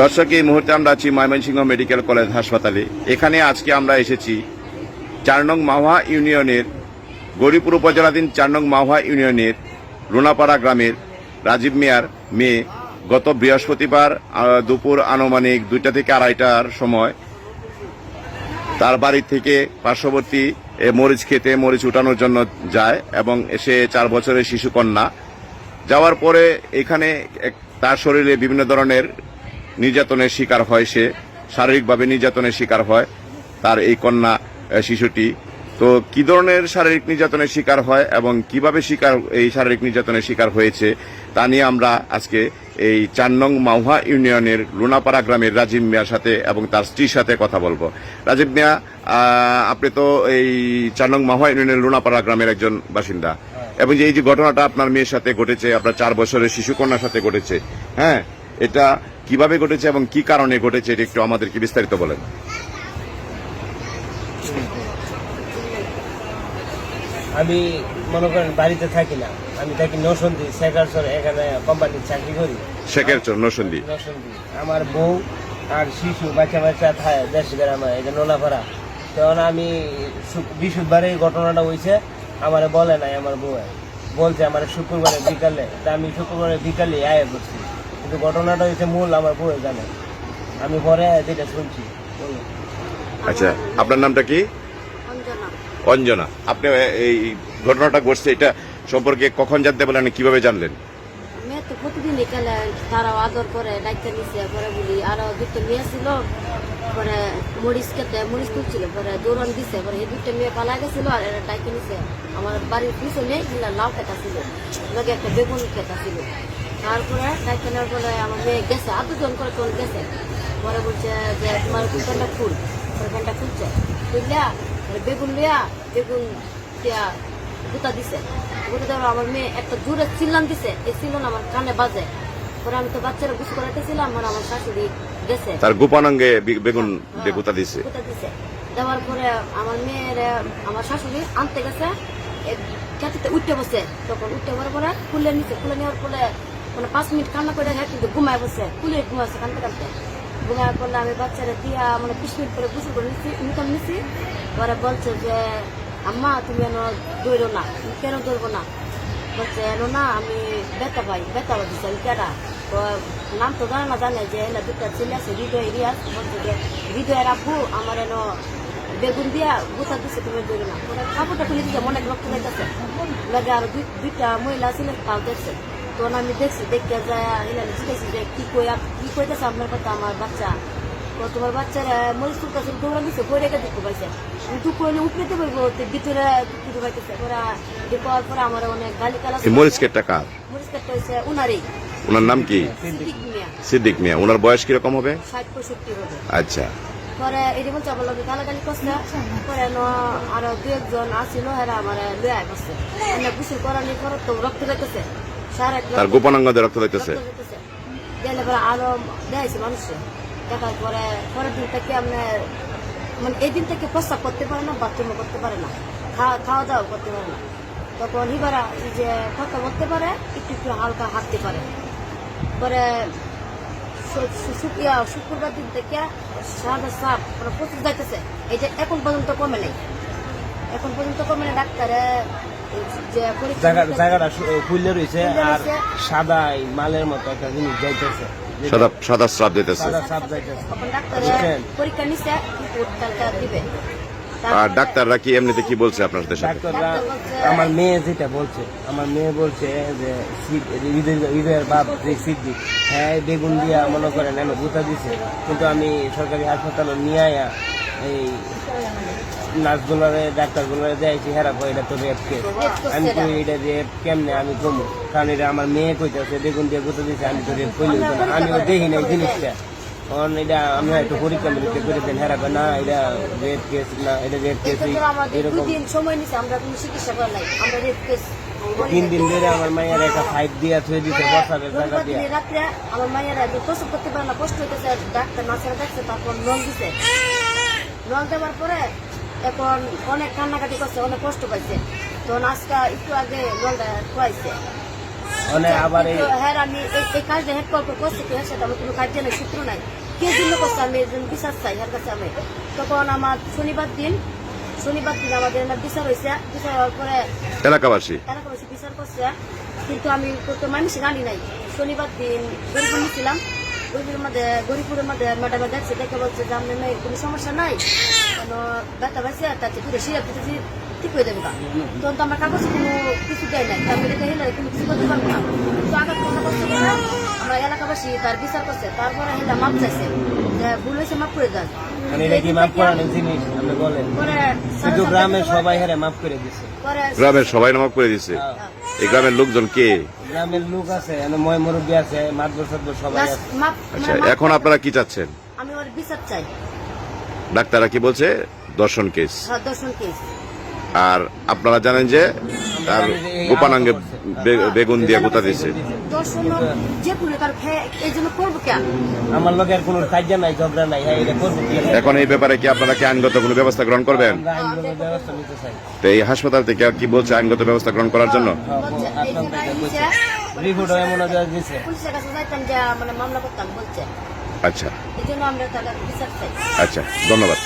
দর্শক, এই মুহূর্তে আমরা আছি ময়মনসিংহ মেডিকেল কলেজ হাসপাতালে। এখানে আজকে আমরা এসেছি চার নং মাওয়া ইউনিয়নের, গরিপুর উপজেলাধীন চার নং মাওয়া ইউনিয়নের, রুনাপাড়া গ্রামের রাজীব মিয়ার মেয়ে। গত বৃহস্পতিবার দুপুর আনুমানিক দুইটা থেকে আড়াইটার সময় তার বাড়ি থেকে পার্শ্ববর্তী মরিচ খেতে মরিচ উঠানোর জন্য যায় এবং সে চার বছরের শিশুকন্যা। যাওয়ার পরে এখানে তার শরীরে বিভিন্ন ধরনের নির্যাতনের শিকার হয় সে শারীরিকভাবে নির্যাতনের শিকার হয় তার এই কন্যা শিশুটি। তো কি ধরনের শারীরিক নির্যাতনের শিকার হয় এবং কীভাবে শিকার এই শারীরিক নির্যাতনের শিকার হয়েছে তা নিয়ে আমরা আজকে এই চার নং মাউহা ইউনিয়নের লুনাপাড়া গ্রামের রাজীব মিয়ার সাথে এবং তার স্ত্রীর সাথে কথা বলব। রাজীব মিয়া আপনি তো এই চার নং মাহুয়া ইউনিয়নের লুনাপাড়া গ্রামের একজন বাসিন্দা। এবং যে এই যে ঘটনাটা আপনার মেয়ের সাথে ঘটেছে আপনার চার বছরের শিশু কন্যার সাথে ঘটেছে হ্যাঁ? এটা কীভাবে ঘটেছে এবং কি কারণে ঘটেছে এটা একটু আমাদেরকে বিস্তারিত বলেন। আমি মনে করেন বাড়িতে থাকি না। আমি থাকি নসন্দি শেখারসর এখানে কোম্পানির চাকরি করি। শেখের চর নসন্দি নসন্দি আমার বউ আর শিশু বাচ্চা বাচ্চা থাকে দেশ গ্রামে এটা নোলাপাড়া। তখন আমি বৃহস্পতিবারে এই ঘটনাটা হয়েছে আমার বলে নাই আমার বউ বলছে আমার শুক্রবারে বিকালে তা আমি শুক্রবারে বিকালে আয় করছি কিন্তু ঘটনাটা হয়েছে মূল আমার বউ জানে আমি পরে যেটা শুনছি। আচ্ছা আপনার নামটা কি? অঞ্জনা। অঞ্জনা। আপনি এই ঘটনাটা ঘটছে এটা সম্পর্কে কখন জানতে পারলেন কীভাবে জানলেন? মেয়ে তো প্রতিদিন এখানে তারাও আদর করে ডাক্তার নিছে পরে বলি আরও দুটো মেয়ে ছিল পরে মরিচ খেতে মরিচ তুলছিল পরে দৌড়ান দিছে পরে এই দুটো মেয়ে পালা গেছিল আর এরা নিছে। আমার বাড়ির পিছনে লাউ খেতা ছিল লগে একটা বেগুন খেতা ছিল। তারপরে নেওয়ার পরে আমার মেয়ে গেছে আধ জন করে তোর গেছে। পরে বলছে যে তোমার কুকানটা ফুল পরে খুলছে। খুললা বেগুন লিয়া বেগুন দিয়া গুতা দিছে। গুতা দেওয়ার আমার মেয়ে একটা জোরে চিল্লান দিছে। এই চিল্লান আমার কানে বাজে। পরে আমি তো বাচ্চারা গুছ করাইতেছিলাম আর আমার শাশুড়ি গেছে। তার গোপানাঙ্গে বেগুন বেগুতা দিছে। গুতা দিছে। দেওয়ার পরে আমার মেয়ের আমার শাশুড়ি আনতে গেছে। খেতে উঠতে বসে। তখন উঠতে পরে পরে খুলে নিছে খুলে নেওয়ার পরে মানে পাঁচ মিনিট কান্না করে হ্যাঁ কিন্তু ঘুমায় বসে। খুলে ঘুমাচ্ছে কানতে কানতে। ঘুমায় পড়লে আমি বাচ্চারা দিয়া মানে বিশ মিনিট করে গোসল করে নিচ্ছি নিতাম নিছি। পরে বলছে যে, আম্মা, তুমি এন দৌড়ো না। তুমি কেন দৌড়বো না? বলছে, এন না, আমি বেতা পাই বেতা দিচ্ছে আমি তো নাম তো জানে না, জানে যে এনে দুটা ছেলে আছে, হৃদয় রিয়াজ বলছে যে, হৃদয়ের আব্বু, আমার এন বেগুন দিয়া গুতা দিচ্ছে তুমি দৌড়ো না। কাপড়টা খুলে দিচ্ছে মনে রক্ত যাইতেছে লাগে আর দুই- দুইটা মহিলা ছিল তাও দেখছে তখন আমি দেখছি দেখতে যায় এলা জিজ্ঞেস যে কি কই কি কইতেছে আপনার কথা আমার বাচ্চা? ও তোমার বাচ্চারা মরিচ তুলতেছে দৌড়া দিচ্ছে কই রেখে দিতে পাইছে। তুই কইলে উপরেতে পারব ভিতরে কিছু পাইতেছে। ওরা দেওয়ার পরে আমার অনেক গালি কালা এই মরিচ কেটটা কার? মরিচ কাটতে হয়েছে উনারই। ওনার নাম কি? সিদ্দিক মিয়া। ওনার বয়স কীরকম হবে? ষাট পঁয়ষট্টি হবে। আচ্ছা। পরে এটি বলছে আমার লোকে গালাগালি করছে। পরে ন আরও দু একজন আসিল হেরা আমার লয়া করছে। এনে গুসল করানি পরে তো রক্ত সারা তার গোপনাঙ্গদের রক্ত দিতেছে গেলে আরও দেখাইছে মানুষে। দেখার পরে পরের দিন থেকে আপনার মানে এই দিন থেকে প্রস্তাব করতে পারে না বাথরুমও করতে পারে না খাওয়া খাওয়া দাওয়া করতে পারে না। তখন হিবারা যে কথা বলতে পারে একটু একটু হালকা হাঁটতে পারে। পরে শুক্রবার দিন থেকে সাদা সাপ মানে প্রচুর যাইতেছে এই যে এখন পর্যন্ত কমে নেই। এখন পর্যন্ত কমে নেই ডাক্তারে জায়গাটা খুললে রয়েছে আর সাদা মালের মতো একটা জিনিস যাইতেছে। সাদা সাদা দিতেছে ডাক্তাররা কি এমনিতে কি বলছে আপনাদের সাথে? ডাক্তাররা আমার মেয়ে যেটা বলছে আমার মেয়ে বলছে যে হৃদয়ের বাপ যে সিদ্ধি হ্যাঁ বেগুন দিয়া মনে করেন আমি গুতা দিছে। কিন্তু আমি সরকারি হাসপাতালে নিয়ে আয়া এই নার্সগুলোরে ডাক্তারগুলোরে দেয়ছি হেরা কই এটা তো রেপ কেস। আমি কই এটা রেপ কেমনে? আমি কমু? কারণ এটা আমার মেয়ে কইতাছে বেগুন দিয়ে গুতা দিছে আমি তো রেপ কইলে আমিও দেখি না জিনিসটা। কারণ এটা আমি একটু পরীক্ষা নিরীক্ষা করে দেন হেরা কয়, না এটা রেপ কেস না এটা রেপ কেস এরকম। সময় নিছে আমরা কোনো চিকিৎসা করা নাই আমরা রেড কেস তিন দিন ধরে আমার মায়ের একটা ফাইট দিয়ে থুয়ে দিতে বসাবে জায়গা দিয়ে। রাত্রে আমার মায়েরা যে প্রসব করতে পারে না কষ্ট হইতেছে ডাক্তার নার্সেরা দেখছে তারপর নল দিছে। নল দেওয়ার পরে এখন অনেক কান্নাকাটি করছে অনেক কষ্ট পাইছে। তখন আজকে একটু আগে খোয়াইছে। মানে আবার কিন্তু হ্যাঁ আমি এই- এই কাজটা হেড কল করছি কি? হ্যাঁ সেটা আমার কোনো কাজে নাই সূত্র নাই। কে জন্য করছে? আমি একজন বিচার চাই এর কাছে আমি। তখন আমার শনিবার দিন শনিবার দিন আমাদের না বিচার হয়েছে বিচার হওয়ার পরে এলাকাবাসী? এলাকাবাসী বিচার করছে। কিন্তু আমি তো মানুষ জানি নাই। শনিবার দিন নিয়েছিলাম গরিপুরের মধ্যে গরিপুরের মধ্যে ম্যাডামে দেখছে দেখে বলছে যে আপনার মেয়ের কোনো সমস্যা নাই? ব্যথা পাইছে তার পুরো সিরাপ দিতেছি ঠিক হয়ে যাবে তখন তো আমার কাগজ কোনো কিছু দেয় নাই আমি দেখে হেলে কোনো কিছু করতে পারব না তো আগে কোনো করছে আমরা এলাকাবাসী তার বিচার করছে তারপরে হেলা মাপ চাইছে ভুল হয়েছে মাপ করে দেন এটা কি মাফ করানোর জিনিস আপনি বলেন পরে সাড়ে কিন্তু সাতটা গ্রামের সবাই হারে মাফ করে দিছে গ্রামের সবাই নামাক করে দিছে। এই গ্রামের লোকজন কে গ্রামের লোক আছে ময় মুরব্বী আছে সাতবর সবাই আছে আচ্ছা এখন আপনারা কি চাচ্ছেন আমি ওর বিচার চাই ডাক্তাররা কি বলছে দর্শন কেস হ্যাঁ দর্শন কেস আর আপনারা জানেন যে তার গোপানাঙ্গে বে- বেগুন দিয়ে গোতা হ্যাঁ কি এখন এই ব্যাপারে কি আপনারা কি আইনগত কোনো ব্যবস্থা গ্রহণ করবেন তো এই হাসপাতাল থেকে কি বলছে আইনগত ব্যবস্থা গ্রহণ করার জন্য রিপোর্ট এমন দিছে পুলিশের কাছে যাইতাম যে মানে মামলা করতাম বলছে আচ্ছা। আচ্ছা ধন্যবাদ।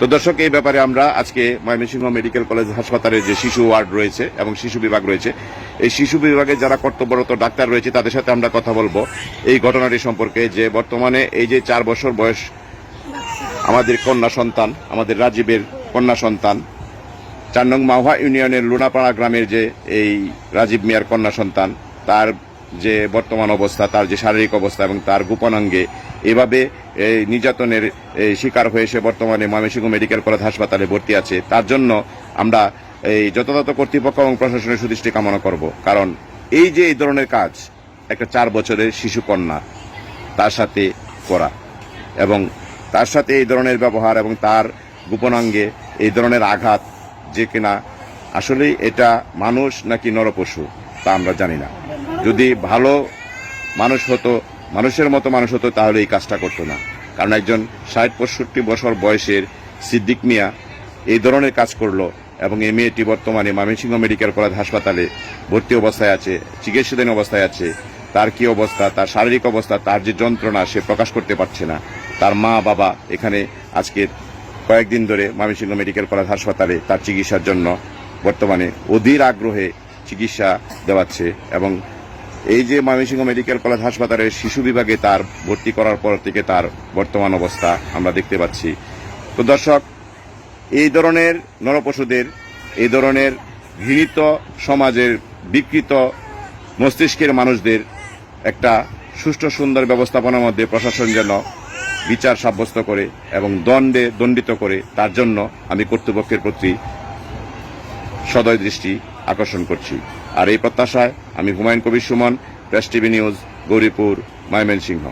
তো দর্শক এই ব্যাপারে আমরা আজকে ময়মনসিংহ মেডিকেল কলেজ হাসপাতালে যে শিশু ওয়ার্ড রয়েছে এবং শিশু বিভাগ রয়েছে এই শিশু বিভাগে যারা কর্তব্যরত ডাক্তার রয়েছে তাদের সাথে আমরা কথা বলব এই ঘটনাটি সম্পর্কে যে বর্তমানে এই যে চার বছর বয়স আমাদের কন্যা সন্তান আমাদের রাজীবের কন্যা সন্তান চার নং মাওয়া ইউনিয়নের লুনাপাড়া গ্রামের যে এই রাজীব মিয়ার কন্যা সন্তান তার যে বর্তমান অবস্থা, তার যে শারীরিক অবস্থা এবং তার গোপনাঙ্গে এভাবে এই নির্যাতনের শিকার হয়ে সে বর্তমানে ময়মনসিংহ মেডিকেল কলেজ হাসপাতালে ভর্তি আছে। তার জন্য আমরা এই যথাযথ কর্তৃপক্ষ এবং প্রশাসনের সুদৃষ্টি কামনা করব। কারণ এই যে এই ধরনের কাজ, একটা চার বছরের শিশু কন্যা, তার সাথে করা এবং তার সাথে এই ধরনের ব্যবহার এবং তার গোপনাঙ্গে এই ধরনের আঘাত যে কিনা আসলে এটা মানুষ নাকি নরপশু তা আমরা জানি না। যদি ভালো মানুষ হতো, মানুষের মতো মানুষ হতো, তাহলে এই কাজটা করতো না। কারণ একজন ষাট পঁয়ষট্টি বছর বয়সের সিদ্দিক মিয়া এই ধরনের কাজ করল এবং এই মেয়েটি বর্তমানে ময়মনসিংহ মেডিকেল কলেজ হাসপাতালে ভর্তি অবস্থায় আছে, চিকিৎসাধীন অবস্থায় আছে। তার কি অবস্থা, তার শারীরিক অবস্থা, তার যে যন্ত্রণা, সে প্রকাশ করতে পারছে না। তার মা বাবা এখানে আজকে কয়েকদিন ধরে ময়মনসিংহ মেডিকেল কলেজ হাসপাতালে তার চিকিৎসার জন্য বর্তমানে অধীর আগ্রহে চিকিৎসা দেওয়াচ্ছে এবং এই যে ময়মনসিংহ মেডিকেল কলেজ হাসপাতালের শিশু বিভাগে তার ভর্তি করার পর থেকে তার বর্তমান অবস্থা আমরা দেখতে পাচ্ছি। তো দর্শক, এই ধরনের নরপশুদের, এই ধরনের ঘৃণিত সমাজের, বিকৃত মস্তিষ্কের মানুষদের একটা সুষ্ঠু সুন্দর ব্যবস্থাপনার মধ্যে প্রশাসন যেন বিচার সাব্যস্ত করে এবং দণ্ডে দণ্ডিত করে, তার জন্য আমি কর্তৃপক্ষের প্রতি সদয় দৃষ্টি আকর্ষণ করছি। আর এই প্রত্যাশায় আমি Humayun Kabir Suman press TV news Gouripur Mymensingh.